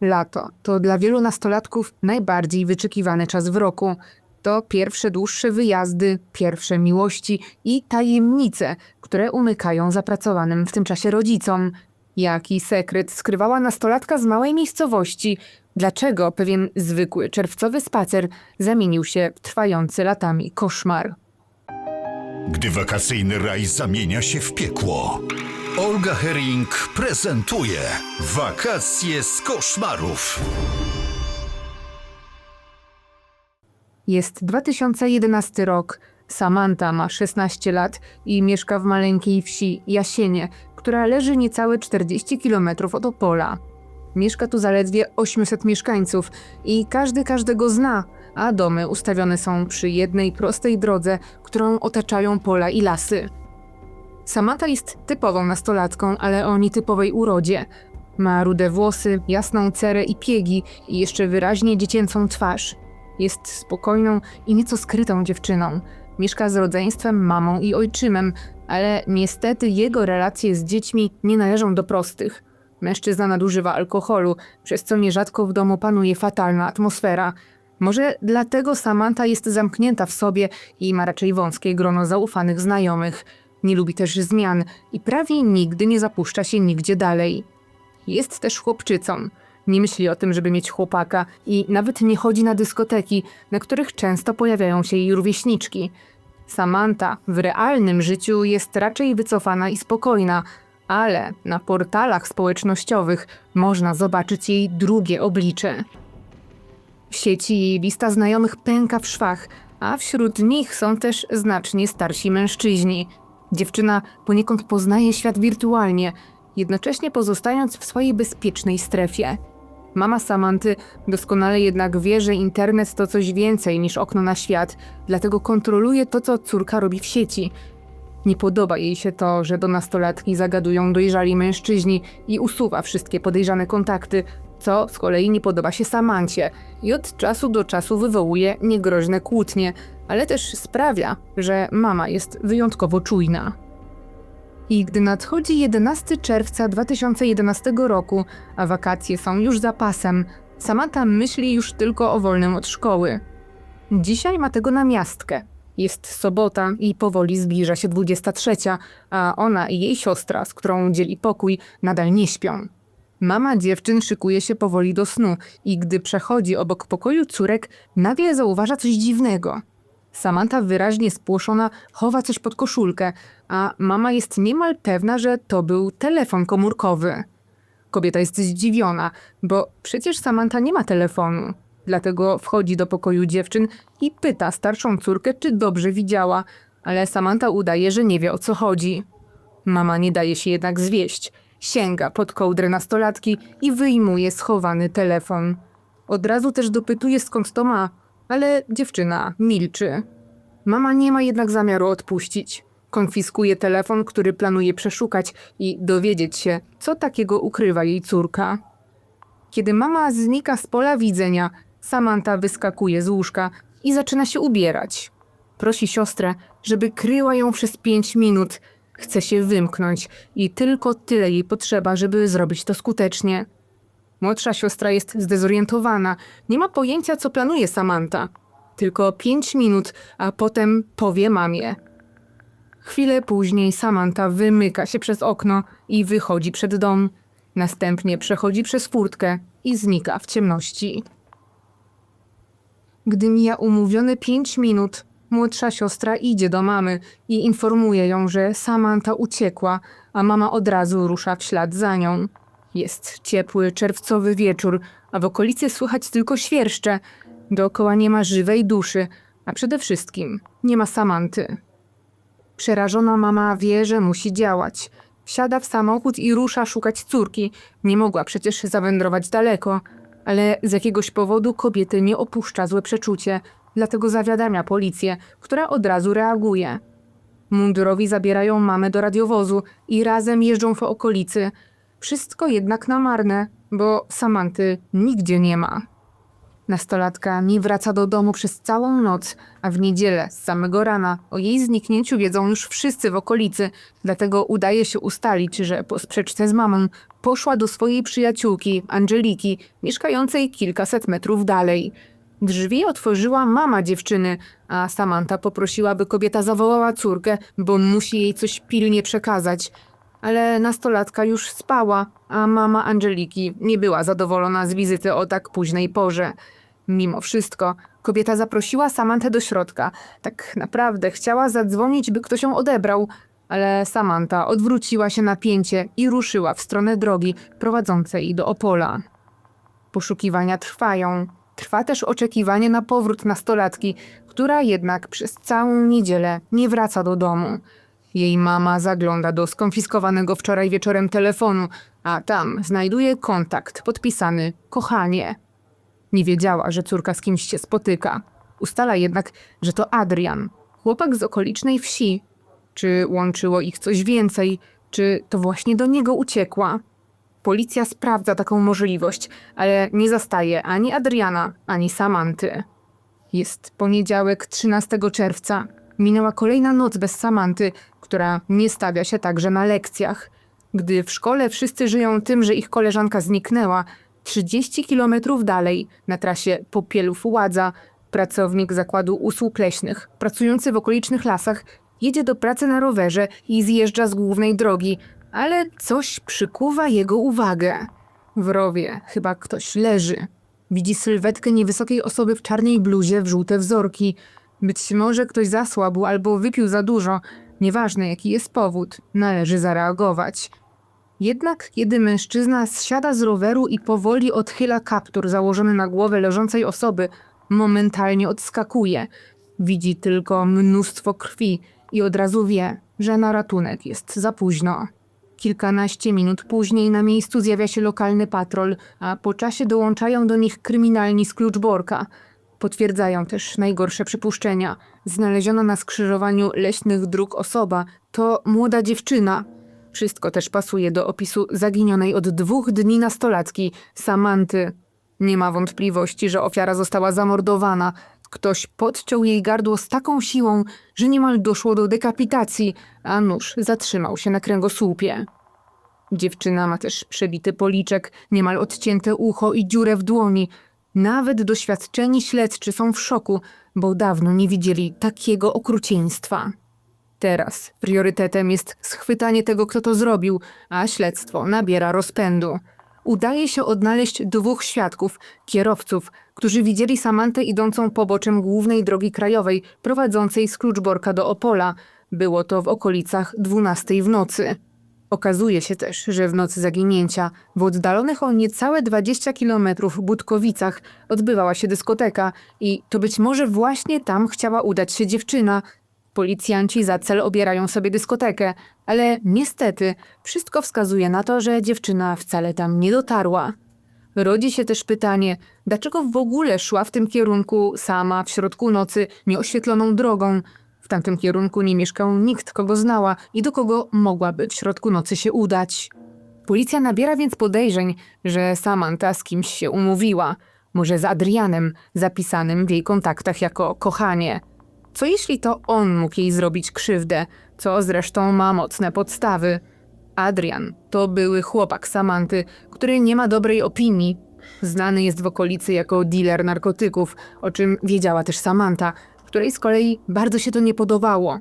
Lato to dla wielu nastolatków najbardziej wyczekiwany czas w roku. To pierwsze dłuższe wyjazdy, pierwsze miłości i tajemnice, które umykają zapracowanym w tym czasie rodzicom. Jaki sekret skrywała nastolatka z małej miejscowości? Dlaczego pewien zwykły czerwcowy spacer zamienił się w trwający latami koszmar? Gdy wakacyjny raj zamienia się w piekło. Olga Herring prezentuje Wakacje z koszmarów. Jest 2011 rok. Samantha ma 16 lat i mieszka w maleńkiej wsi Jasienie, która leży niecałe 40 km od Opola. Mieszka tu zaledwie 800 mieszkańców i każdy każdego zna, a domy ustawione są przy jednej prostej drodze, którą otaczają pola i lasy. Samantha jest typową nastolatką, ale o nietypowej urodzie. Ma rude włosy, jasną cerę i piegi i jeszcze wyraźnie dziecięcą twarz. Jest spokojną i nieco skrytą dziewczyną. Mieszka z rodzeństwem, mamą i ojczymem, ale niestety jego relacje z dziećmi nie należą do prostych. Mężczyzna nadużywa alkoholu, przez co nierzadko w domu panuje fatalna atmosfera. Może dlatego Samantha jest zamknięta w sobie i ma raczej wąskie grono zaufanych znajomych. Nie lubi też zmian i prawie nigdy nie zapuszcza się nigdzie dalej. Jest też chłopczycą. Nie myśli o tym, żeby mieć chłopaka i nawet nie chodzi na dyskoteki, na których często pojawiają się jej rówieśniczki. Samantha w realnym życiu jest raczej wycofana i spokojna, ale na portalach społecznościowych można zobaczyć jej drugie oblicze. W sieci jej lista znajomych pęka w szwach, a wśród nich są też znacznie starsi mężczyźni. Dziewczyna poniekąd poznaje świat wirtualnie, jednocześnie pozostając w swojej bezpiecznej strefie. Mama Samanty doskonale jednak wie, że internet to coś więcej niż okno na świat, dlatego kontroluje to, co córka robi w sieci. Nie podoba jej się to, że do nastolatki zagadują dojrzali mężczyźni i usuwa wszystkie podejrzane kontakty, co z kolei nie podoba się Samancie i od czasu do czasu wywołuje niegroźne kłótnie, ale też sprawia, że mama jest wyjątkowo czujna. I gdy nadchodzi 11 czerwca 2011 roku, a wakacje są już za pasem, Samantha myśli już tylko o wolnym od szkoły. Dzisiaj ma tego namiastkę. Jest sobota i powoli zbliża się 23, a ona i jej siostra, z którą dzieli pokój, nadal nie śpią. Mama dziewczyn szykuje się powoli do snu i gdy przechodzi obok pokoju córek, nagle zauważa coś dziwnego. Samantha wyraźnie spłoszona chowa coś pod koszulkę, a mama jest niemal pewna, że to był telefon komórkowy. Kobieta jest zdziwiona, bo przecież Samantha nie ma telefonu. Dlatego wchodzi do pokoju dziewczyn i pyta starszą córkę, czy dobrze widziała, ale Samantha udaje, że nie wie o co chodzi. Mama nie daje się jednak zwieść. Sięga pod kołdrę nastolatki i wyjmuje schowany telefon. Od razu też dopytuje skąd to ma, ale dziewczyna milczy. Mama nie ma jednak zamiaru odpuścić. Konfiskuje telefon, który planuje przeszukać i dowiedzieć się, co takiego ukrywa jej córka. Kiedy mama znika z pola widzenia, Samantha wyskakuje z łóżka i zaczyna się ubierać. Prosi siostrę, żeby kryła ją przez pięć minut. Chce się wymknąć i tylko tyle jej potrzeba, żeby zrobić to skutecznie. Młodsza siostra jest zdezorientowana, nie ma pojęcia, co planuje Samantha. Tylko pięć minut, a potem powie mamie. Chwilę później Samantha wymyka się przez okno i wychodzi przed dom. Następnie przechodzi przez furtkę i znika w ciemności. Gdy mija umówione pięć minut, młodsza siostra idzie do mamy i informuje ją, że Samantha uciekła, a mama od razu rusza w ślad za nią. Jest ciepły, czerwcowy wieczór, a w okolicy słychać tylko świerszcze. Dookoła nie ma żywej duszy, a przede wszystkim nie ma Samanty. Przerażona mama wie, że musi działać. Wsiada w samochód i rusza szukać córki. Nie mogła przecież zawędrować daleko, ale z jakiegoś powodu kobiety nie opuszcza złe przeczucie, dlatego zawiadamia policję, która od razu reaguje. Mundurowi zabierają mamę do radiowozu i razem jeżdżą po okolicy. Wszystko jednak na marne, bo Samanty nigdzie nie ma. Nastolatka nie wraca do domu przez całą noc, a w niedzielę z samego rana o jej zniknięciu wiedzą już wszyscy w okolicy, dlatego udaje się ustalić, że po sprzeczce z mamą poszła do swojej przyjaciółki, Angeliki, mieszkającej kilkaset metrów dalej. Drzwi otworzyła mama dziewczyny, a Samantha poprosiła, by kobieta zawołała córkę, bo musi jej coś pilnie przekazać. Ale nastolatka już spała, a mama Angeliki nie była zadowolona z wizyty o tak późnej porze. Mimo wszystko, kobieta zaprosiła Samantę do środka. Tak naprawdę chciała zadzwonić, by ktoś ją odebrał, ale Samantha odwróciła się na pięcie i ruszyła w stronę drogi prowadzącej do Opola. Poszukiwania trwają. Trwa też oczekiwanie na powrót nastolatki, która jednak przez całą niedzielę nie wraca do domu. Jej mama zagląda do skonfiskowanego wczoraj wieczorem telefonu, a tam znajduje kontakt podpisany kochanie. Nie wiedziała, że córka z kimś się spotyka. Ustala jednak, że to Adrian, chłopak z okolicznej wsi. Czy łączyło ich coś więcej, czy to właśnie do niego uciekła? Policja sprawdza taką możliwość, ale nie zastaje ani Adriana, ani Samanty. Jest poniedziałek 13 czerwca. Minęła kolejna noc bez Samanty, która nie stawia się także na lekcjach. Gdy w szkole wszyscy żyją tym, że ich koleżanka zniknęła, 30 kilometrów dalej, na trasie Popielów-Ładza, pracownik zakładu usług leśnych, pracujący w okolicznych lasach, jedzie do pracy na rowerze i zjeżdża z głównej drogi, ale coś przykuwa jego uwagę. W rowie chyba ktoś leży. Widzi sylwetkę niewysokiej osoby w czarnej bluzie w żółte wzorki. Być może ktoś zasłabł albo wypił za dużo. Nieważne jaki jest powód, należy zareagować. Jednak kiedy mężczyzna zsiada z roweru i powoli odchyla kaptur założony na głowę leżącej osoby, momentalnie odskakuje. Widzi tylko mnóstwo krwi i od razu wie, że na ratunek jest za późno. Kilkanaście minut później na miejscu zjawia się lokalny patrol, a po czasie dołączają do nich kryminalni z Kluczborka. Potwierdzają też najgorsze przypuszczenia. Znaleziona na skrzyżowaniu leśnych dróg osoba to młoda dziewczyna. Wszystko też pasuje do opisu zaginionej od dwóch dni nastolatki, Samanty. Nie ma wątpliwości, że ofiara została zamordowana. Ktoś podciął jej gardło z taką siłą, że niemal doszło do dekapitacji, a nóż zatrzymał się na kręgosłupie. Dziewczyna ma też przebity policzek, niemal odcięte ucho i dziurę w dłoni. Nawet doświadczeni śledczy są w szoku, bo dawno nie widzieli takiego okrucieństwa. Teraz priorytetem jest schwytanie tego, kto to zrobił, a śledztwo nabiera rozpędu. Udaje się odnaleźć dwóch świadków, kierowców, którzy widzieli Samantę idącą poboczem głównej drogi krajowej prowadzącej z Kluczborka do Opola. Było to w okolicach 12 w nocy. Okazuje się też, że w nocy zaginięcia w oddalonych o niecałe 20 kilometrów Budkowicach odbywała się dyskoteka i to być może właśnie tam chciała udać się dziewczyna. Policjanci za cel obierają sobie dyskotekę, ale niestety wszystko wskazuje na to, że dziewczyna wcale tam nie dotarła. Rodzi się też pytanie, dlaczego w ogóle szła w tym kierunku sama w środku nocy nieoświetloną drogą. W tamtym kierunku nie mieszkał nikt, kogo znała i do kogo mogłaby w środku nocy się udać. Policja nabiera więc podejrzeń, że Samantha z kimś się umówiła, może z Adrianem, zapisanym w jej kontaktach jako kochanie. Co jeśli to on mógł jej zrobić krzywdę, co zresztą ma mocne podstawy? Adrian to były chłopak Samanty, który nie ma dobrej opinii. Znany jest w okolicy jako dealer narkotyków, o czym wiedziała też Samantha, której z kolei bardzo się to nie podobało.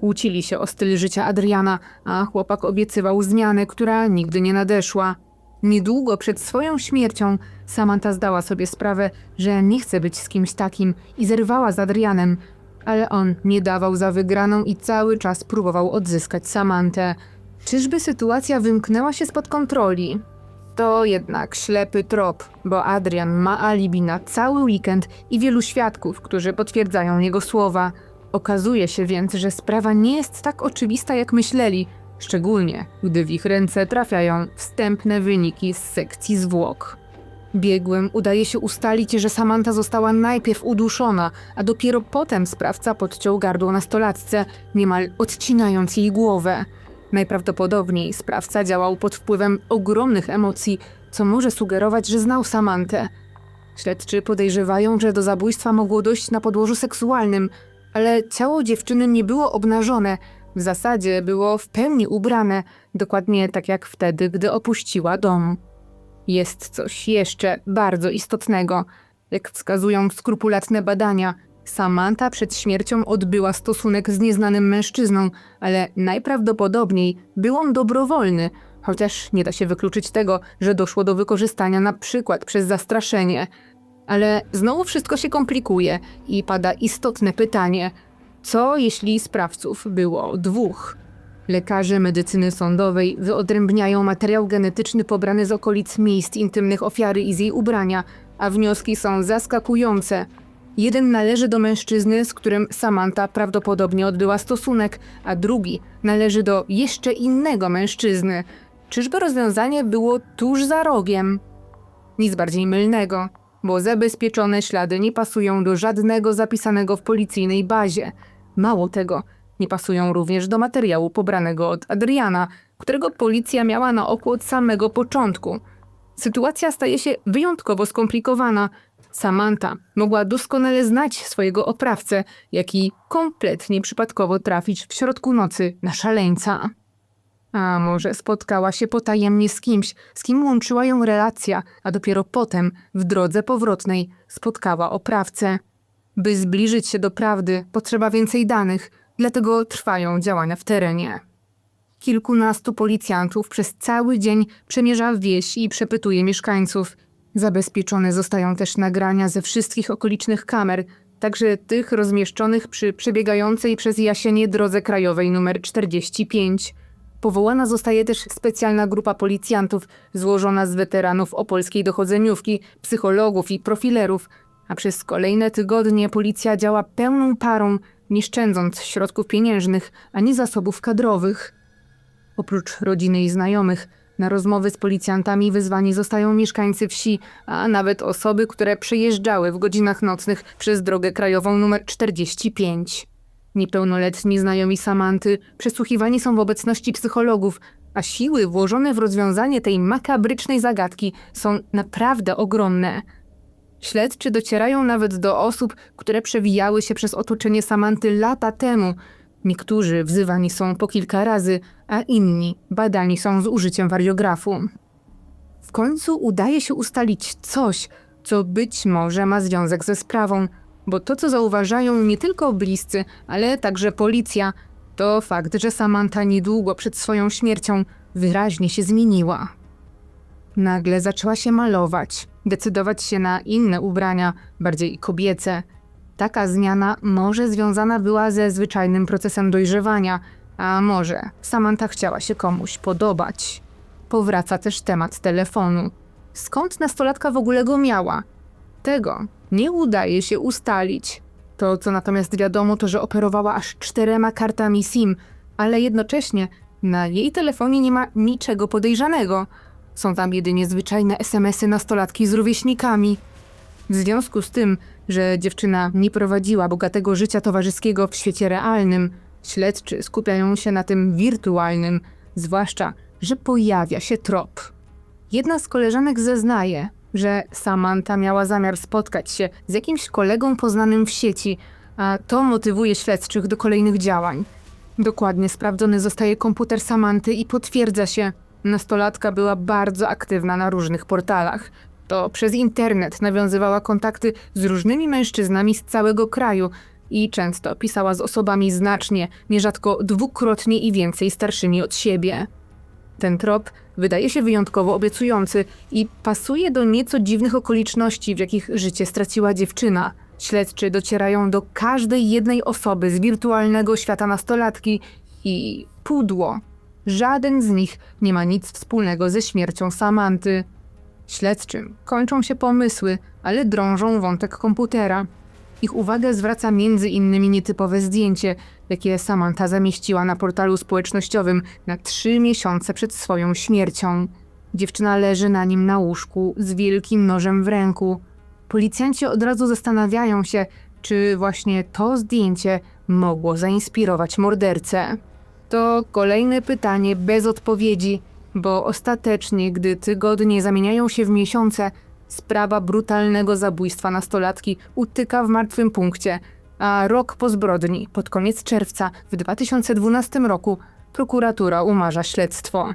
Kłócili się o styl życia Adriana, a chłopak obiecywał zmianę, która nigdy nie nadeszła. Niedługo przed swoją śmiercią Samantha zdała sobie sprawę, że nie chce być z kimś takim i zerwała z Adrianem, ale on nie dawał za wygraną i cały czas próbował odzyskać Samantę. Czyżby sytuacja wymknęła się spod kontroli? To jednak ślepy trop, bo Adrian ma alibi na cały weekend i wielu świadków, którzy potwierdzają jego słowa. Okazuje się więc, że sprawa nie jest tak oczywista, jak myśleli, szczególnie gdy w ich ręce trafiają wstępne wyniki z sekcji zwłok. Biegłym udaje się ustalić, że Samantha została najpierw uduszona, a dopiero potem sprawca podciął gardło nastolatce, niemal odcinając jej głowę. Najprawdopodobniej sprawca działał pod wpływem ogromnych emocji, co może sugerować, że znał Samantę. Śledczy podejrzewają, że do zabójstwa mogło dojść na podłożu seksualnym, ale ciało dziewczyny nie było obnażone. W zasadzie było w pełni ubrane, dokładnie tak jak wtedy, gdy opuściła dom. Jest coś jeszcze bardzo istotnego. Jak wskazują skrupulatne badania, Samantha przed śmiercią odbyła stosunek z nieznanym mężczyzną, ale najprawdopodobniej był on dobrowolny, chociaż nie da się wykluczyć tego, że doszło do wykorzystania na przykład przez zastraszenie. Ale znowu wszystko się komplikuje i pada istotne pytanie: co jeśli sprawców było dwóch? Lekarze medycyny sądowej wyodrębniają materiał genetyczny pobrany z okolic miejsc intymnych ofiary i z jej ubrania, a wnioski są zaskakujące. Jeden należy do mężczyzny, z którym Samantha prawdopodobnie odbyła stosunek, a drugi należy do jeszcze innego mężczyzny. Czyżby rozwiązanie było tuż za rogiem? Nic bardziej mylnego, bo zabezpieczone ślady nie pasują do żadnego zapisanego w policyjnej bazie. Mało tego, nie pasują również do materiału pobranego od Adriana, którego policja miała na oku od samego początku. Sytuacja staje się wyjątkowo skomplikowana. Samantha mogła doskonale znać swojego oprawcę, jak i kompletnie przypadkowo trafić w środku nocy na szaleńca. A może spotkała się potajemnie z kimś, z kim łączyła ją relacja, a dopiero potem, w drodze powrotnej, spotkała oprawcę. By zbliżyć się do prawdy, potrzeba więcej danych, dlatego trwają działania w terenie. Kilkunastu policjantów przez cały dzień przemierza wieś i przepytuje mieszkańców. Zabezpieczone zostają też nagrania ze wszystkich okolicznych kamer, także tych rozmieszczonych przy przebiegającej przez Jasienie drodze krajowej nr 45. Powołana zostaje też specjalna grupa policjantów złożona z weteranów opolskiej dochodzeniówki, psychologów i profilerów, a przez kolejne tygodnie policja działa pełną parą, nie szczędząc środków pieniężnych ani zasobów kadrowych. Oprócz rodziny i znajomych, na rozmowy z policjantami wyzwani zostają mieszkańcy wsi, a nawet osoby, które przejeżdżały w godzinach nocnych przez drogę krajową nr 45. Niepełnoletni znajomi Samanty przesłuchiwani są w obecności psychologów, a siły włożone w rozwiązanie tej makabrycznej zagadki są naprawdę ogromne. Śledczy docierają nawet do osób, które przewijały się przez otoczenie Samanty lata temu. Niektórzy wzywani są po kilka razy, a inni badani są z użyciem wariografu. W końcu udaje się ustalić coś, co być może ma związek ze sprawą, bo to, co zauważają nie tylko bliscy, ale także policja, to fakt, że Samantha niedługo przed swoją śmiercią wyraźnie się zmieniła. Nagle zaczęła się malować, decydować się na inne ubrania, bardziej kobiece. Taka zmiana może związana była ze zwyczajnym procesem dojrzewania, a może Samantha chciała się komuś podobać. Powraca też temat telefonu. Skąd nastolatka w ogóle go miała? Tego nie udaje się ustalić. To, co natomiast wiadomo, to że operowała aż czterema kartami SIM, ale jednocześnie na jej telefonie nie ma niczego podejrzanego. Są tam jedynie zwyczajne SMS-y nastolatki z rówieśnikami. W związku z tym, że dziewczyna nie prowadziła bogatego życia towarzyskiego w świecie realnym, śledczy skupiają się na tym wirtualnym, zwłaszcza, że pojawia się trop. Jedna z koleżanek zeznaje, że Samantha miała zamiar spotkać się z jakimś kolegą poznanym w sieci, a to motywuje śledczych do kolejnych działań. Dokładnie sprawdzony zostaje komputer Samanty i potwierdza się, nastolatka była bardzo aktywna na różnych portalach. To przez internet nawiązywała kontakty z różnymi mężczyznami z całego kraju i często pisała z osobami znacznie, nierzadko dwukrotnie i więcej starszymi od siebie. Ten trop wydaje się wyjątkowo obiecujący i pasuje do nieco dziwnych okoliczności, w jakich życie straciła dziewczyna. Śledczy docierają do każdej jednej osoby z wirtualnego świata nastolatki i pudło. Żaden z nich nie ma nic wspólnego ze śmiercią Samanty. Śledczym kończą się pomysły, ale drążą wątek komputera. Ich uwagę zwraca między innymi nietypowe zdjęcie, jakie Samantha zamieściła na portalu społecznościowym na trzy miesiące przed swoją śmiercią. Dziewczyna leży na nim na łóżku z wielkim nożem w ręku. Policjanci od razu zastanawiają się, czy właśnie to zdjęcie mogło zainspirować mordercę. To kolejne pytanie bez odpowiedzi, bo ostatecznie, gdy tygodnie zamieniają się w miesiące, Sprawa brutalnego zabójstwa nastolatki utyka w martwym punkcie, a rok po zbrodni, pod koniec czerwca w 2012 roku, prokuratura umarza śledztwo.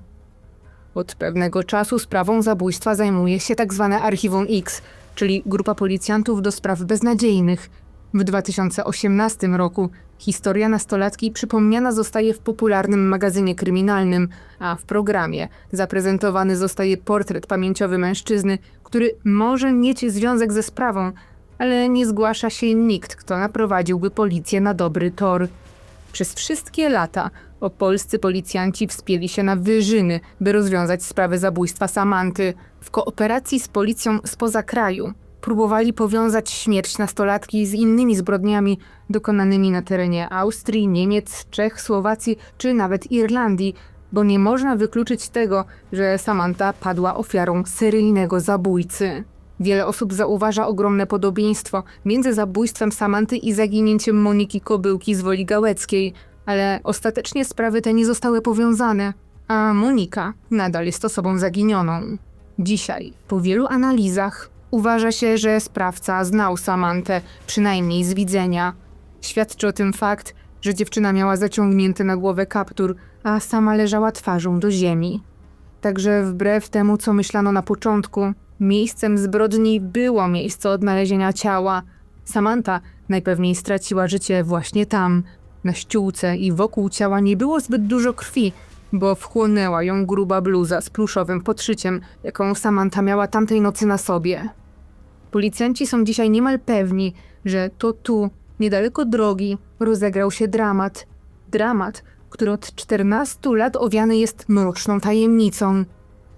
Od pewnego czasu sprawą zabójstwa zajmuje się tzw. Archiwum X, czyli grupa policjantów do spraw beznadziejnych. W 2018 roku historia nastolatki przypomniana zostaje w popularnym magazynie kryminalnym, a w programie zaprezentowany zostaje portret pamięciowy mężczyzny, który może mieć związek ze sprawą, ale nie zgłasza się nikt, kto naprowadziłby policję na dobry tor. Przez wszystkie lata opolscy policjanci wspięli się na wyżyny, by rozwiązać sprawę zabójstwa Samanty. W kooperacji z policją spoza kraju próbowali powiązać śmierć nastolatki z innymi zbrodniami dokonanymi na terenie Austrii, Niemiec, Czech, Słowacji czy nawet Irlandii, bo nie można wykluczyć tego, że Samantha padła ofiarą seryjnego zabójcy. Wiele osób zauważa ogromne podobieństwo między zabójstwem Samanty i zaginięciem Moniki Kobyłki z Woli Gałeckiej, ale ostatecznie sprawy te nie zostały powiązane, a Monika nadal jest osobą zaginioną. Dzisiaj, po wielu analizach, uważa się, że sprawca znał Samantę, przynajmniej z widzenia. Świadczy o tym fakt, że dziewczyna miała zaciągnięty na głowę kaptur, a sama leżała twarzą do ziemi. Także wbrew temu, co myślano na początku, miejscem zbrodni było miejsce odnalezienia ciała. Samantha najpewniej straciła życie właśnie tam. Na ściółce i wokół ciała nie było zbyt dużo krwi, bo wchłonęła ją gruba bluza z pluszowym podszyciem, jaką Samantha miała tamtej nocy na sobie. Policjanci są dzisiaj niemal pewni, że to tu, niedaleko drogi, rozegrał się dramat. Dramat, który od 14 lat owiany jest mroczną tajemnicą.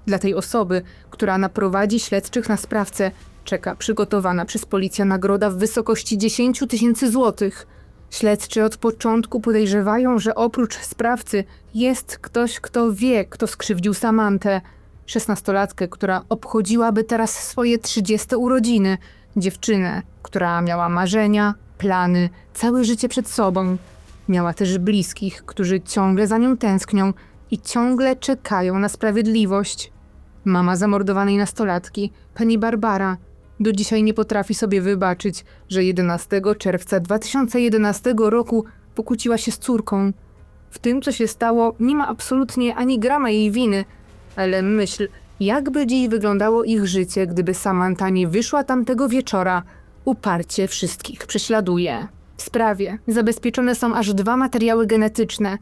Dla tej osoby, która naprowadzi śledczych na sprawcę, czeka przygotowana przez policję nagroda w wysokości 10 tysięcy złotych. Śledczy od początku podejrzewają, że oprócz sprawcy jest ktoś, kto wie, kto skrzywdził Samantę. Szesnastolatkę, która obchodziłaby teraz swoje 30 urodziny. Dziewczynę, która miała marzenia, plany, całe życie przed sobą. Miała też bliskich, którzy ciągle za nią tęsknią i ciągle czekają na sprawiedliwość. Mama zamordowanej nastolatki, pani Barbara, do dzisiaj nie potrafi sobie wybaczyć, że 11 czerwca 2011 roku pokłóciła się z córką. W tym, co się stało, nie ma absolutnie ani grama jej winy, ale myśl, jakby dziś wyglądało ich życie, gdyby Samantha nie wyszła tamtego wieczora, uparcie wszystkich prześladuje. W sprawie zabezpieczone są aż dwa materiały genetyczne.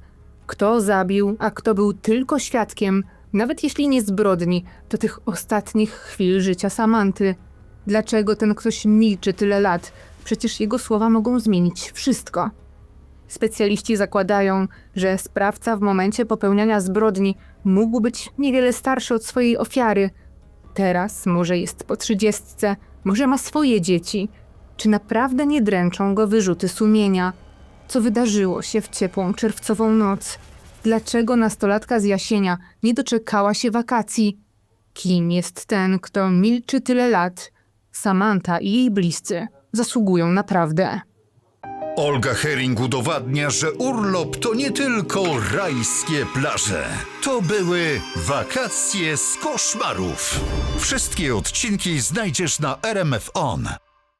Kto zabił, a kto był tylko świadkiem, nawet jeśli nie zbrodni, to tych ostatnich chwil życia Samanty. Dlaczego ten ktoś milczy tyle lat? Przecież jego słowa mogą zmienić wszystko. Specjaliści zakładają, że sprawca w momencie popełniania zbrodni mógł być niewiele starszy od swojej ofiary. Teraz może jest po trzydziestce, może ma swoje dzieci. Czy naprawdę nie dręczą go wyrzuty sumienia? Co wydarzyło się w ciepłą czerwcową noc? Dlaczego nastolatka z Jasienia nie doczekała się wakacji? Kim jest ten, kto milczy tyle lat? Samantha i jej bliscy zasługują naprawdę. Olga Herring udowadnia, że urlop to nie tylko rajskie plaże. To były wakacje z koszmarów. Wszystkie odcinki znajdziesz na RMF On.